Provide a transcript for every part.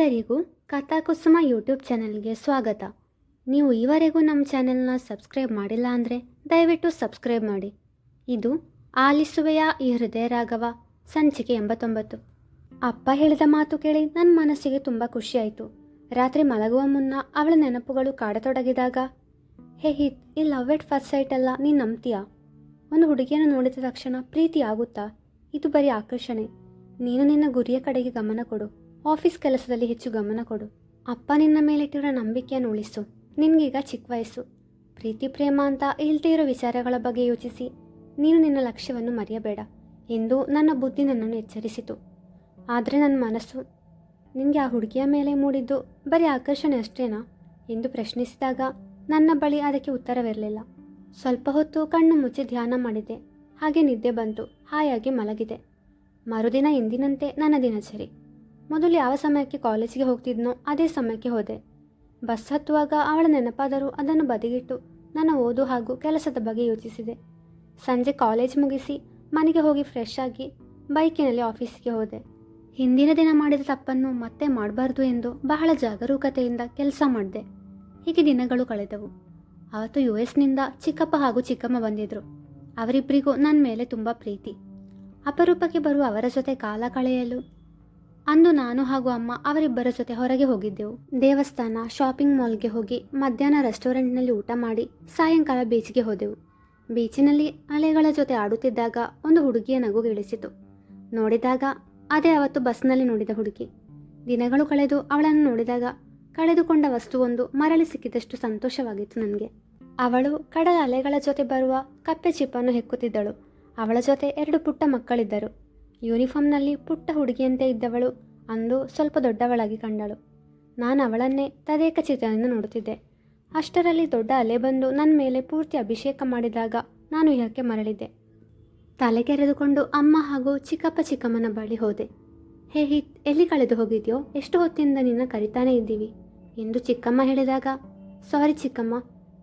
ಎಲ್ಲರಿಗೂ ಕಥಾಕುಸುಮ ಯೂಟ್ಯೂಬ್ ಚಾನೆಲ್ಗೆ ಸ್ವಾಗತ. ನೀವು ಈವರೆಗೂ ನಮ್ಮ ಚಾನೆಲ್ನ ಸಬ್ಸ್ಕ್ರೈಬ್ ಮಾಡಿಲ್ಲ ಅಂದರೆ ದಯವಿಟ್ಟು ಸಬ್ಸ್ಕ್ರೈಬ್ ಮಾಡಿ. ಇದು ಆಲಿಸುವೆಯ ಈ ಹೃದಯ ರಾಘವ, ಸಂಚಿಕೆ ಎಂಬತ್ತೊಂಬತ್ತು. ಅಪ್ಪ ಹೇಳಿದ ಮಾತು ಕೇಳಿ ನನ್ನ ಮನಸ್ಸಿಗೆ ತುಂಬ ಖುಷಿಯಾಯಿತು. ರಾತ್ರಿ ಮಲಗುವ ಮುನ್ನ ಅವಳ ನೆನಪುಗಳು ಕಾಡತೊಡಗಿದಾಗ, ಹೇ ಹಿತ್, ಈ ಲವ್ ಎಟ್ ಫಸ್ಟ್ ಸೈಟ್ ಅಲ್ಲ, ನೀನು ನಂಬ್ತೀಯಾ? ಒಂದು ಹುಡುಗಿಯನ್ನು ನೋಡಿದ ತಕ್ಷಣ ಪ್ರೀತಿ ಆಗುತ್ತಾ? ಇದು ಬರೀ ಆಕರ್ಷಣೆ. ನೀನು ನಿನ್ನ ಗುರಿಯ ಕಡೆಗೆ ಗಮನ ಕೊಡು. ಆಫೀಸ್ ಕೆಲಸದಲ್ಲಿ ಹೆಚ್ಚು ಗಮನ ಕೊಡು. ಅಪ್ಪ ನಿನ್ನ ಮೇಲಿಟ್ಟಿರೋ ನಂಬಿಕೆಯನ್ನು ಉಳಿಸು. ನಿನಗೀಗ ಚಿಕ್ಕ ವಯಸ್ಸು. ಪ್ರೀತಿ, ಪ್ರೇಮ ಅಂತ ಇಲ್ದೇ ಇರೋ ವಿಚಾರಗಳ ಬಗ್ಗೆ ಯೋಚಿಸಿ. ನೀನು ನಿನ್ನ ಲಕ್ಷ್ಯವನ್ನು ಮರೆಯಬೇಡ. ಎಂದು ನನ್ನ ಬುದ್ಧಿ ನನ್ನನ್ನು ಎಚ್ಚರಿಸಿತು. ಆದರೆ ನನ್ನ ಮನಸ್ಸು ನಿನಗೆ ಆ ಹುಡುಗಿಯ ಮೇಲೆ ಮೂಡಿದ್ದು ಬರೀ ಆಕರ್ಷಣೆ ಅಷ್ಟೇನಾ? ಎಂದು ಪ್ರಶ್ನಿಸಿದಾಗ ನನ್ನ ಬಳಿ ಅದಕ್ಕೆ ಉತ್ತರವಿರಲಿಲ್ಲ. ಸ್ವಲ್ಪ ಹೊತ್ತು ಕಣ್ಣು ಮುಚ್ಚಿ ಧ್ಯಾನ ಮಾಡಿದೆ. ಹಾಗೆ ನಿದ್ದೆ ಬಂತು. ಹಾಯಾಗಿ ಮಲಗಿದೆ. ಮರುದಿನ ಎಂದಿನಂತೆ ನನ್ನ ದಿನಚರಿ. ಮೊದಲು ಯಾವ ಸಮಯಕ್ಕೆ ಕಾಲೇಜಿಗೆ ಹೋಗ್ತಿದ್ನೋ ಅದೇ ಸಮಯಕ್ಕೆ ಹೋದೆ. ಬಸ್ ಹತ್ತುವಾಗ ಅವಳ ನೆನಪಾದರೂ ಅದನ್ನು ಬದಿಗಿಟ್ಟು ನನ್ನ ಓದು ಹಾಗೂ ಕೆಲಸದ ಬಗ್ಗೆ ಯೋಚಿಸಿದೆ. ಸಂಜೆ ಕಾಲೇಜ್ ಮುಗಿಸಿ ಮನೆಗೆ ಹೋಗಿ ಫ್ರೆಶ್ ಆಗಿ ಬೈಕಿನಲ್ಲಿ ಆಫೀಸಿಗೆ ಹೋದೆ. ಹಿಂದಿನ ದಿನ ಮಾಡಿದ ತಪ್ಪನ್ನು ಮತ್ತೆ ಮಾಡಬಾರ್ದು ಎಂದು ಬಹಳ ಜಾಗರೂಕತೆಯಿಂದ ಕೆಲಸ ಮಾಡಿದೆ. ಹೀಗೆ ದಿನಗಳು ಕಳೆದವು. ಅವತ್ತು ಯು ಎಸ್ನಿಂದ ಚಿಕ್ಕಪ್ಪ ಹಾಗೂ ಚಿಕ್ಕಮ್ಮ ಬಂದಿದ್ರು. ಅವರಿಬ್ಬರಿಗೂ ನನ್ನ ಮೇಲೆ ತುಂಬ ಪ್ರೀತಿ. ಅಪರೂಪಕ್ಕೆ ಬರುವ ಅವರ ಜೊತೆ ಕಾಲ ಕಳೆಯಲು ಅಂದು ನಾನು ಹಾಗೂ ಅಮ್ಮ ಅವರಿಬ್ಬರ ಜೊತೆ ಹೊರಗೆ ಹೋಗಿದ್ದೆವು. ದೇವಸ್ಥಾನ ಶಾಪಿಂಗ್ ಮಾಲ್ಗೆ ಹೋಗಿ ಮಧ್ಯಾಹ್ನ ರೆಸ್ಟೋರೆಂಟ್ನಲ್ಲಿ ಊಟ ಮಾಡಿ ಸಾಯಂಕಾಲ ಬೀಚ್ಗೆ ಹೋದೆವು. ಬೀಚಿನಲ್ಲಿ ಅಲೆಗಳ ಜೊತೆ ಆಡುತ್ತಿದ್ದಾಗ ಒಂದು ಹುಡುಗಿಯ ನಗು ಗಿಳಿಸಿತು ನೋಡಿದಾಗ ಅದೇ ಅವತ್ತು ಬಸ್ನಲ್ಲಿ ನೋಡಿದ ಹುಡುಗಿ. ದಿನಗಳು ಕಳೆದು ಅವಳನ್ನು ನೋಡಿದಾಗ ಕಳೆದುಕೊಂಡ ವಸ್ತುವೊಂದು ಮರಳಿ ಸಿಕ್ಕಿದಷ್ಟು ಸಂತೋಷವಾಗಿತ್ತು ನನಗೆ. ಅವಳು ಕಡಲ ಅಲೆಗಳ ಜೊತೆ ಬರುವ ಕಪ್ಪೆ ಚಿಪ್ಪನ್ನು ಹೆಕ್ಕುತ್ತಿದ್ದಳು. ಅವಳ ಜೊತೆ ಎರಡು ಪುಟ್ಟ ಮಕ್ಕಳಿದ್ದರು. ಯೂನಿಫಾರ್ಮ್ನಲ್ಲಿ ಪುಟ್ಟ ಹುಡುಗಿಯಂತೆ ಇದ್ದವಳು ಅಂದು ಸ್ವಲ್ಪ ದೊಡ್ಡವಳಾಗಿ ಕಂಡಳು. ನಾನು ಅವಳನ್ನೇ ತದೇಕ ಚಿತ್ರದಿಂದ ನೋಡುತ್ತಿದ್ದೆ. ಅಷ್ಟರಲ್ಲಿ ದೊಡ್ಡ ಅಲೆ ಬಂದು ನನ್ನ ಮೇಲೆ ಪೂರ್ತಿ ಅಭಿಷೇಕ ಮಾಡಿದಾಗ ನಾನು ಯಾಕೆ ಮರಳಿದ್ದೆ. ತಲೆ ಕೆರೆದುಕೊಂಡು ಅಮ್ಮ ಹಾಗೂ ಚಿಕ್ಕಪ್ಪ ಚಿಕ್ಕಮ್ಮನ ಬಳಿ ಹೋದೆ. ಹೇ ಹಿತ್ ಎಲ್ಲಿ ಕಳೆದು ಹೋಗಿದೆಯೋ? ಎಷ್ಟು ಹೊತ್ತಿಂದ ನಿನ್ನ ಕರಿತಾನೇ ಇದ್ದೀವಿ? ಎಂದು ಚಿಕ್ಕಮ್ಮ ಹೇಳಿದಾಗ, ಸಾರಿ ಚಿಕ್ಕಮ್ಮ,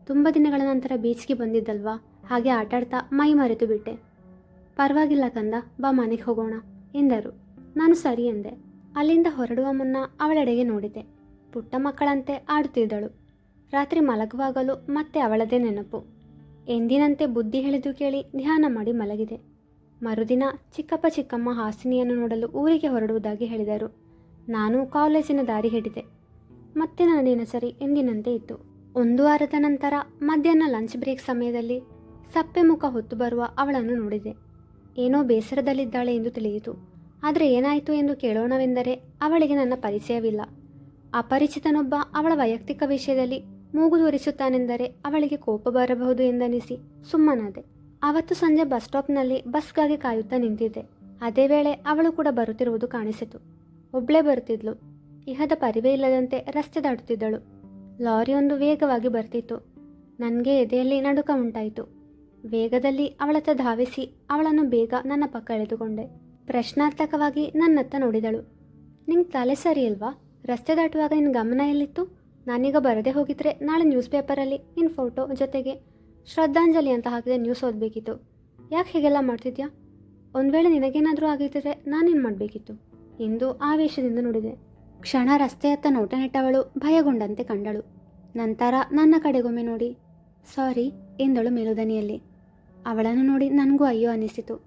ತುಂಬ ದಿನಗಳ ನಂತರ ಬೀಚ್ಗೆ ಬಂದಿದ್ದಲ್ವಾ? ಹಾಗೆ ಆಟಾಡ್ತಾ ಮೈ ಮರೆತು ಬಿಟ್ಟೆ. ಪರವಾಗಿಲ್ಲ ಕಂದ, ಬಾ ಮನೆಗೆ ಹೋಗೋಣ, ಎಂದರು. ನಾನು ಸರಿ ಎಂದೆ ಅಲ್ಲಿಂದ ಹೊರಡುವ ಮುನ್ನ ಅವಳೆಡೆಗೆ ನೋಡಿದೆ. ಪುಟ್ಟ ಮಕ್ಕಳಂತೆ ಆಡುತ್ತಿದ್ದಳು. ರಾತ್ರಿ ಮಲಗುವಾಗಲೂ ಮತ್ತೆ ಅವಳದೇ ನೆನಪು. ಎಂದಿನಂತೆ ಬುದ್ಧಿ ಹೇಳಿದು ಕೇಳಿ ಧ್ಯಾನ ಮಾಡಿ ಮಲಗಿದೆ. ಮರುದಿನ ಚಿಕ್ಕಪ್ಪ ಚಿಕ್ಕಮ್ಮ ಹಾಸಿನಿಯನ್ನು ನೋಡಲು ಊರಿಗೆ ಹೊರಡುವುದಾಗಿ ಹೇಳಿದರು. ನಾನು ಕಾಲೇಜಿನ ದಾರಿ ಹಿಡಿದೆ. ಮತ್ತೆ ನನ್ನ ಸರಿ ಎಂದಿನಂತೆ ಇತ್ತು. ಒಂದು ವಾರದ ನಂತರ ಮಧ್ಯಾಹ್ನ ಲಂಚ್ ಬ್ರೇಕ್ ಸಮಯದಲ್ಲಿ ಸಪ್ಪೆ ಮುಖ ಹೊತ್ತು ಬರುವ ಅವಳನ್ನು ನೋಡಿದೆ. ಏನೋ ಬೇಸರದಲ್ಲಿದ್ದಾಳೆ ಎಂದು ತಿಳಿಯಿತು. ಆದರೆ ಏನಾಯಿತು ಎಂದು ಕೇಳೋಣವೆಂದರೆ ಅವಳಿಗೆ ನನ್ನ ಪರಿಚಯವಿಲ್ಲ. ಅಪರಿಚಿತನೊಬ್ಬ ಅವಳ ವೈಯಕ್ತಿಕ ವಿಷಯದಲ್ಲಿ ಮೂಗು ತೋರಿಸುತ್ತಾನೆಂದರೆ ಅವಳಿಗೆ ಕೋಪ ಬರಬಹುದು ಎಂದನಿಸಿ ಸುಮ್ಮನಾದೆ. ಅವತ್ತು ಸಂಜೆ ಬಸ್ ಸ್ಟಾಪ್ನಲ್ಲಿ ಬಸ್ಗಾಗಿ ಕಾಯುತ್ತಾ ನಿಂತಿದ್ದೆ. ಅದೇ ವೇಳೆ ಅವಳು ಕೂಡ ಬರುತ್ತಿರುವುದು ಕಾಣಿಸಿತು. ಒಬ್ಳೇ ಬರುತ್ತಿದ್ಲು. ಇಹದ ಪರಿವೇ ಇಲ್ಲದಂತೆ ರಸ್ತೆ ದಾಟುತ್ತಿದ್ದಳು. ಲಾರಿಯೊಂದು ವೇಗವಾಗಿ ಬರ್ತಿತ್ತು. ನನಗೆ ಎದೆಯಲ್ಲಿ ನಡುಕ ಉಂಟಾಯಿತು. ವೇಗದಲ್ಲಿ ಅವಳತ್ತ ಧಾವಿಸಿ ಅವಳನ್ನು ಬೇಗ ನನ್ನ ಪಕ್ಕ ಎಳೆದುಕೊಂಡೆ. ಪ್ರಶ್ನಾರ್ಥಕವಾಗಿ ನನ್ನತ್ತ ನೋಡಿದಳು. ನಿಂಗೆ ತಲೆ ಸರಿ ಇಲ್ವಾ? ರಸ್ತೆ ದಾಟುವಾಗ ನಿನ್ನ ಗಮನ ಎಲ್ಲಿತ್ತು? ನಾನೀಗ ಬರದೇ ಹೋಗಿದ್ರೆ ನಾಳೆ ನ್ಯೂಸ್ ಪೇಪರಲ್ಲಿ ನಿನ್ನ ಫೋಟೋ ಜೊತೆಗೆ ಶ್ರದ್ಧಾಂಜಲಿ ಅಂತ ಹಾಕಿದ ನ್ಯೂಸ್ ಓದಬೇಕಿತ್ತು. ಯಾಕೆ ಹೀಗೆಲ್ಲ ಮಾಡ್ತಿದ್ಯಾ? ಒಂದು ವೇಳೆ ನಿನಗೇನಾದರೂ ಆಗಿದ್ದರೆ ನಾನೇನು ಮಾಡಬೇಕಿತ್ತು? ಎಂದು ಆವೇಶದಿಂದ ನುಡಿದೆ. ಕ್ಷಣ ರಸ್ತೆಯತ್ತ ನೋಟ ನೆಟ್ಟವಳು ಭಯಗೊಂಡಂತೆ ಕಂಡಳು. ನಂತರ ನನ್ನ ಕಡೆಗೊಮ್ಮೆ ನೋಡಿ ಸಾರಿ, ಎಂದಳು ಮೇಲುದನಿಯಲ್ಲಿ. ಅವಳನ್ನು ನೋಡಿ ನನಗೂ ಅಯ್ಯೋ ಅನ್ನಿಸಿತು.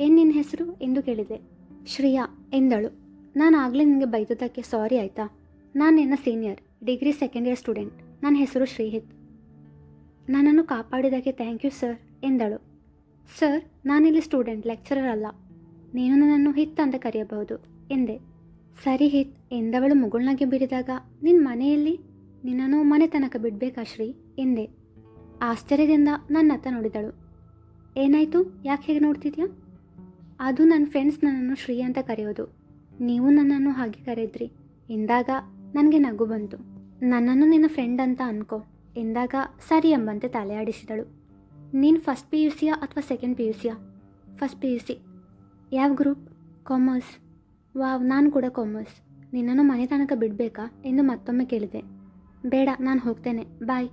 ಏನು ನಿನ್ನ ಹೆಸರು? ಎಂದು ಕೇಳಿದೆ. ಶ್ರೇಯಾ, ಎಂದಳು. ನಾನು ಆಗಲೇ ನಿನಗೆ ಬೈದದ್ದಕ್ಕೆ ಸಾರಿ ಆಯಿತಾ? ನಾನು ನಿನ್ನ senior, degree second year student. ನನ್ನ ಹೆಸರು ಶ್ರೀಹಿತ್. ನನ್ನನ್ನು ಕಾಪಾಡಿದ್ದಕ್ಕೆ ಥ್ಯಾಂಕ್ ಯು, ಸರ್, ಎಂದಳು. ಸರ್, ನಾನಿಲ್ಲಿ ಸ್ಟೂಡೆಂಟ್, ಲೆಕ್ಚರರ್ ಅಲ್ಲ. ನೀನು ನನ್ನನ್ನು ಹಿತ್ ಅಂತ ಕರೆಯಬಹುದು, ಎಂದೆ. ಸರಿ ಹಿತ್, ಎಂದವಳು ಮುಗುಳ್ನಾಗೆ ಬಿಡಿದಾಗ ನಿನ್ನ ಮನೆಯಲ್ಲಿ? ನಿನ್ನನ್ನು ಮನೆ ತನಕ ಬಿಡಬೇಕಾ ಶ್ರೀ, ಎಂದೆ. ಆಶ್ಚರ್ಯದಿಂದ ನನ್ನತ್ತ ನೋಡಿದಳು. ಏನಾಯಿತು? ಯಾಕೆ ಹೇಗೆ ನೋಡ್ತಿದ್ಯಾ? ಅದು ನನ್ನ ಫ್ರೆಂಡ್ಸ್ ನನ್ನನ್ನು ಶ್ರೀ ಅಂತ ಕರೆಯೋದು. ನೀವು ನನ್ನನ್ನು ಹಾಗೆ ಕರೆದ್ರಿ. ಎಂದಾಗ ನನಗೆ ನಗು ಬಂತು. ನನ್ನನ್ನು ನಿನ್ನ ಫ್ರೆಂಡ್ ಅಂತ ಅನ್ಕೋ. ಎಂದಾಗ ಸರಿ ಎಂಬಂತೆ ತಲೆ ಆಡಿಸಿದಳು. ನೀನು ಫಸ್ಟ್ ಪಿ ಯು ಸಿಯಾ ಅಥವಾ ಸೆಕೆಂಡ್ ಪಿ ಯು? ಸಿಯಾ ಫಸ್ಟ್ ಪಿ ಯು ಸಿ ಯಾವ ಗ್ರೂಪ್ ಕಾಮರ್ಸ್ ವಾವ್, ನಾನು ಕೂಡ ಕಾಮರ್ಸ್ ನಿನ್ನನ್ನು ಮನೆ ತನಕ ಬಿಡಬೇಕಾ? ಎಂದು ಮತ್ತೊಮ್ಮೆ ಕೇಳಿದೆ. ಬೇಡ, ನಾನು ಹೋಗ್ತೇನೆ. ಬಾಯ್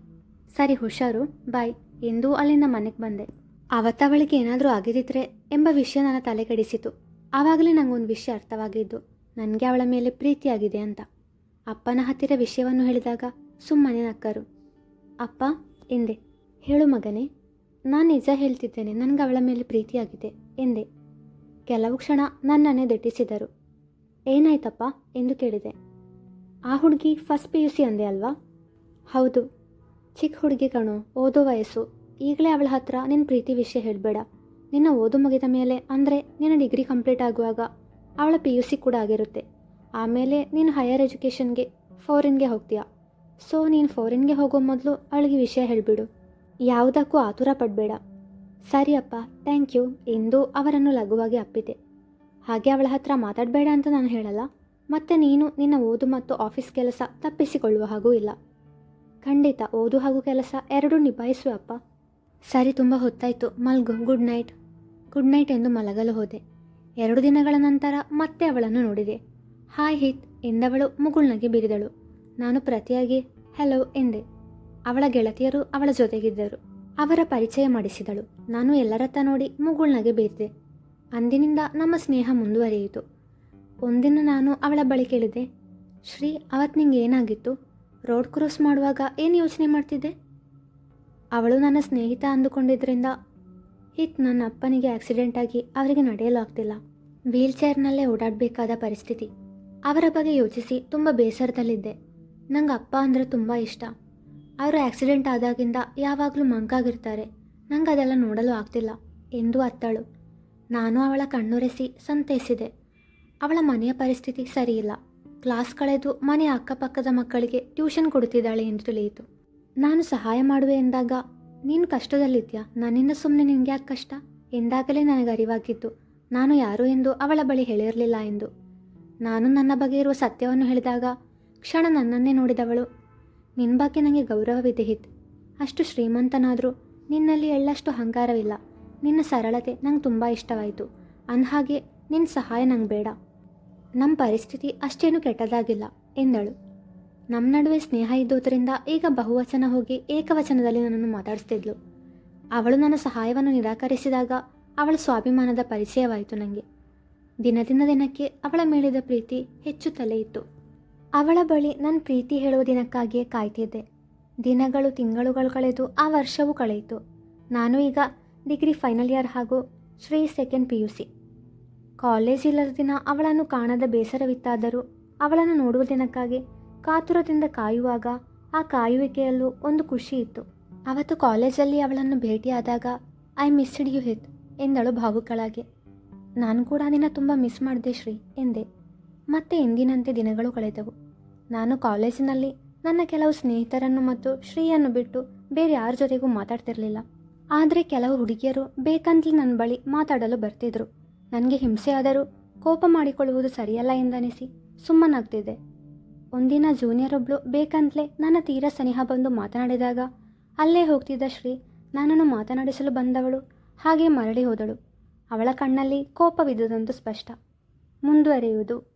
ಸರಿ, ಹುಷಾರು. ಬಾಯ್. ಎಂದು ಅಲ್ಲಿಂದ ಮನೆಗೆ ಬಂದೆ. ಅವತ್ತವಳಿಗೆ ಏನಾದರೂ ಆಗಿದಿದ್ರೆ ಎಂಬ ವಿಷಯ ನನ್ನ ತಲೆ ಕೆಡಿಸಿತು. ಆವಾಗಲೇ ನನಗೊಂದು ವಿಷಯ ಅರ್ಥವಾಗಿದ್ದು, ನನಗೆ ಅವಳ ಮೇಲೆ ಪ್ರೀತಿಯಾಗಿದೆ ಅಂತ. ಅಪ್ಪನ ಹತ್ತಿರ ವಿಷಯವನ್ನು ಹೇಳಿದಾಗ ಸುಮ್ಮನೆ ನಕ್ಕರು. ಅಪ್ಪ, ಎಂದೆ, ಹೇಳು ಮಗನೇ, ನಾನು ನಿಜ ಹೇಳ್ತಿದ್ದೇನೆ, ನನಗೆ ಅವಳ ಮೇಲೆ ಪ್ರೀತಿಯಾಗಿದೆ, ಎಂದೆ. ಕೆಲವು ಕ್ಷಣ ನನ್ನನ್ನೇ ದಟ್ಟಿಸಿದರು. ಏನಾಯ್ತಪ್ಪ? ಎಂದು ಕೇಳಿದೆ. ಆ ಹುಡುಗಿ ಫಸ್ಟ್ ಪಿ ಯು ಸಿ ಅಂದೆ ಅಲ್ವಾ? ಹೌದು. ಚಿಕ್ಕ ಹುಡುಗಿ ಕಣೋ ಓದೋ ವಯಸ್ಸು. ಈಗಲೇ ಅವಳ ಹತ್ರ ನಿನ್ನ ಪ್ರೀತಿ ವಿಷಯ ಹೇಳಬೇಡ. ನಿನ್ನ ಓದು ಮುಗಿದ ಮೇಲೆ ಅಂದರೆ ನಿನ್ನ ಡಿಗ್ರಿ ಕಂಪ್ಲೀಟ್ ಆಗುವಾಗ ಅವಳ ಪಿ ಯು ಸಿ ಕೂಡ ಆಗಿರುತ್ತೆ. ಆಮೇಲೆ ನೀನು ಹೈಯರ್ ಎಜುಕೇಷನ್ಗೆ ಫಾರಿನ್ಗೆ ಹೋಗ್ತೀಯಾ? ಸೊ ನೀನು ಫಾರಿನ್ಗೆ ಹೋಗೋ ಮೊದಲು ಅವಳಿಗೆ ವಿಷಯ ಹೇಳಿಬಿಡು. ಯಾವುದಕ್ಕೂ ಆತುರ ಪಡಬೇಡ. ಸರಿ ಅಪ್ಪ ಥ್ಯಾಂಕ್ ಯು ಎಂದು ಅವರನ್ನು ಲಘುವಾಗಿ ಅಪ್ಪಿದೆ. ಹಾಗೆ ಅವಳ ಹತ್ರ ಮಾತಾಡಬೇಡ ಅಂತ ನಾನು ಹೇಳಲ್ಲ. ಮತ್ತೆ ನೀನು ನಿನ್ನ ಓದು ಮತ್ತು ಆಫೀಸ್ ಕೆಲಸ ತಪ್ಪಿಸಿಕೊಳ್ಳುವ ಹಾಗೂ ಇಲ್ಲ. ಖಂಡಿತ ಓದು ಹಾಗೂ ಕೆಲಸ ಎರಡೂ ನಿಭಾಯಿಸುವ ಅಪ್ಪ. ಸರಿ, ತುಂಬ ಹೊತ್ತಾಯಿತು. ಮಲ್ಗು ಗುಡ್ ನೈಟ್ ಗುಡ್ ನೈಟ್ ಎಂದು ಮಲಗಲು ಹೋದೆ. ಎರಡು ದಿನಗಳ ನಂತರ ಮತ್ತೆ ಅವಳನ್ನು ನೋಡಿದೆ. ಹಾಯ್ ಹಿತ್, ಎಂದವಳು ಮುಗುಳ್ನಗೆ ಬಿರಿದಳು. ನಾನು ಪ್ರತಿಯಾಗಿ ಹೆಲೋ ಎಂದೆ. ಅವಳ ಗೆಳತಿಯರು ಅವಳ ಜೊತೆಗಿದ್ದರು. ಅವರ ಪರಿಚಯ ಮಾಡಿಸಿದಳು. ನಾನು ಎಲ್ಲರತ್ತ ನೋಡಿ ಮುಗುಳ್ನಗೆ ಬೀರಿದೆ. ಅಂದಿನಿಂದ ನಮ್ಮ ಸ್ನೇಹ ಮುಂದುವರಿಯಿತು. ಒಂದಿನ ನಾನು ಅವಳ ಬಳಿ ಕೇಳಿದೆ, ಶ್ರೀ ಅವತ್ತು ನಿಂಗೆ ಏನಾಗಿತ್ತು? ರೋಡ್ ಕ್ರಾಸ್ ಮಾಡುವಾಗ ಏನು ಯೋಚನೆ ಮಾಡ್ತಿದ್ದೆ? ಅವಳು ನನ್ನ ಸ್ನೇಹಿತ ಅಂದುಕೊಂಡಿದ್ದರಿಂದ ಹಿತ್ ನನ್ನ ಅಪ್ಪನಿಗೆ ಆಕ್ಸಿಡೆಂಟ್ ಆಗಿ ಅವರಿಗೆ ನಡೆಯಲು ಆಗ್ತಿಲ್ಲ. ವೀಲ್ ಚೇರ್ನಲ್ಲೇ ಓಡಾಡಬೇಕಾದ ಪರಿಸ್ಥಿತಿ. ಅವರ ಬಗ್ಗೆ ಯೋಚಿಸಿ ತುಂಬ ಬೇಸರದಲ್ಲಿದ್ದೆ. ನಂಗೆ ಅಪ್ಪ ಅಂದರೆ ತುಂಬ ಇಷ್ಟ. ಅವರು ಆಕ್ಸಿಡೆಂಟ್ ಆದಾಗಿಂದ ಯಾವಾಗಲೂ ಮಂಕಾಗಿರ್ತಾರೆ. ನಂಗೆ ಅದೆಲ್ಲ ನೋಡಲು ಆಗ್ತಿಲ್ಲ ಎಂದು ಅತ್ತಳು. ನಾನು ಅವಳ ಕಣ್ಣುರೆಸಿ ಸಂತೈಸಿದೆ. ಅವಳ ಮನೆಯ ಪರಿಸ್ಥಿತಿ ಸರಿಯಿಲ್ಲ. ಕ್ಲಾಸ್ ಕಳೆದು ಮನೆಯ ಅಕ್ಕಪಕ್ಕದ ಮಕ್ಕಳಿಗೆ ಟ್ಯೂಷನ್ ಕೊಡುತ್ತಿದ್ದಾಳೆ ಎಂದು ತಿಳಿಯಿತು. ನಾನು ಸಹಾಯ ಮಾಡುವೆ ಎಂದಾಗ, ನೀನು ಕಷ್ಟದಲ್ಲಿದ್ಯಾ? ನನ್ನಿಂದ ಸುಮ್ಮನೆ ನಿನಗೆ ಯಾಕೆ ಕಷ್ಟ? ಎಂದಾಗಲೇ ನನಗೆ ಅರಿವಾಗಿತ್ತು ನಾನು ಯಾರು ಎಂದು ಅವಳ ಬಳಿ ಹೇಳಿರಲಿಲ್ಲ ಎಂದು. ನಾನು ನನ್ನ ಬಗ್ಗೆ ಇರುವ ಸತ್ಯವನ್ನು ಹೇಳಿದಾಗ, ಕ್ಷಣ ನನ್ನನ್ನೇ ನೋಡಿದವಳು ನಿನ್ನ ಬಗ್ಗೆ ನನಗೆ ಗೌರವವಿದೆ ಹಿತ್. ಅಷ್ಟು ಶ್ರೀಮಂತನಾದರೂ ನಿನ್ನಲ್ಲಿ ಎಳ್ಳಷ್ಟು ಅಹಂಕಾರವಿಲ್ಲ. ನಿನ್ನ ಸರಳತೆ ನಂಗೆ ತುಂಬ ಇಷ್ಟವಾಯಿತು. ಅಂದಹಾಗೆ ನಿನ್ನ ಸಹಾಯ ನಂಗೆ ಬೇಡ. ನಮ್ಮ ಪರಿಸ್ಥಿತಿ ಅಷ್ಟೇನು ಕೆಟ್ಟದಾಗಿಲ್ಲ, ಎಂದಳು. ನಮ್ಮ ನಡುವೆ ಸ್ನೇಹ ಇದ್ದುದರಿಂದ ಈಗ ಬಹುವಚನ ಹೋಗಿ ಏಕವಚನದಲ್ಲಿ ನನ್ನನ್ನು ಮಾತಾಡಿಸ್ತಿದ್ಲು. ಅವಳು ನನ್ನ ಸಹಾಯವನ್ನು ನಿರಾಕರಿಸಿದಾಗ ಅವಳ ಸ್ವಾಭಿಮಾನದ ಪರಿಚಯವಾಯಿತು ನನಗೆ ದಿನದಿಂದ ದಿನಕ್ಕೆ ಅವಳ ಮೇಲಿದ ಪ್ರೀತಿ ಹೆಚ್ಚುತ್ತಲೇ ಇತ್ತು. ಅವಳ ಬಳಿ ನನ್ನ ಪ್ರೀತಿ ಹೇಳುವ ದಿನಕ್ಕಾಗಿಯೇ ಕಾಯ್ತಿದ್ದೆ. ದಿನಗಳು ತಿಂಗಳುಗಳು ಕಳೆದು ಆ ವರ್ಷವೂ ಕಳೆಯಿತು. ನಾನು ಈಗ ಡಿಗ್ರಿ ಫೈನಲ್ ಇಯರ್ ಹಾಗೂ Shri second P U C. College ಇಲ್ಲದ ದಿನ ಅವಳನ್ನು ಕಾಣದ ಬೇಸರವಿತ್ತಾದರೂ ಅವಳನ್ನು ನೋಡುವ ದಿನಕ್ಕಾಗಿ ಕಾತುರದಿಂದ ಕಾಯುವಾಗ ಆ ಕಾಯುವಿಕೆಯಲ್ಲೂ ಒಂದು ಖುಷಿ ಇತ್ತು. ಅವತ್ತು ಕಾಲೇಜಲ್ಲಿ ಅವಳನ್ನು ಭೇಟಿಯಾದಾಗ, ಐ ಮಿಸ್ಡ್ ಯು ಹಿತ್ ಎಂದಳು ಭಾವುಕಳಾಗಿ. ನಾನು ಕೂಡ ನಿನ್ನ ತುಂಬ ಮಿಸ್ ಮಾಡಿದೆ ಶ್ರೀ ಎಂದೆ. ಮತ್ತೆ ಎಂದಿನಂತೆ ದಿನಗಳು ಕಳೆದವು. ನಾನು ಕಾಲೇಜಿನಲ್ಲಿ ನನ್ನ ಕೆಲವು ಸ್ನೇಹಿತರನ್ನು ಮತ್ತು ಶ್ರೀಯನ್ನು ಬಿಟ್ಟು ಬೇರೆ ಯಾರ ಜೊತೆಗೂ ಮಾತಾಡ್ತಿರಲಿಲ್ಲ. ಆದರೆ ಕೆಲವು ಹುಡುಗಿಯರು ಬೇಕಂತಲೇ ನನ್ನ ಬಳಿ ಮಾತಾಡಲು ಬರ್ತಿದ್ರು. ನನಗೆ ಹಿಂಸೆಯಾದರೂ ಕೋಪ ಮಾಡಿಕೊಳ್ಳುವುದು ಸರಿಯಲ್ಲ ಎಂದನಿಸಿ ಸುಮ್ಮನಾಗ್ತಿದ್ದೆ. ಒಂದಿನ ಜೂನಿಯರ್ ಒಬ್ಳು ಬೇಕಂತಲೇ ನನ್ನ ತೀರ ಸನಿಹ ಬಂದು ಮಾತನಾಡಿದಾಗ ಅಲ್ಲೇ ಹೋಗ್ತಿದ್ದ ಶ್ರೀ ನನ್ನನ್ನು ಮಾತನಾಡಿಸಲು ಬಂದವಳು ಹಾಗೆ ಮರಳಿ ಹೋದಳು. ಅವಳ ಕಣ್ಣಲ್ಲಿ ಕೋಪವಿದ್ದುದಂತೂ ಸ್ಪಷ್ಟ. ಮುಂದುವರಿಯುವುದು.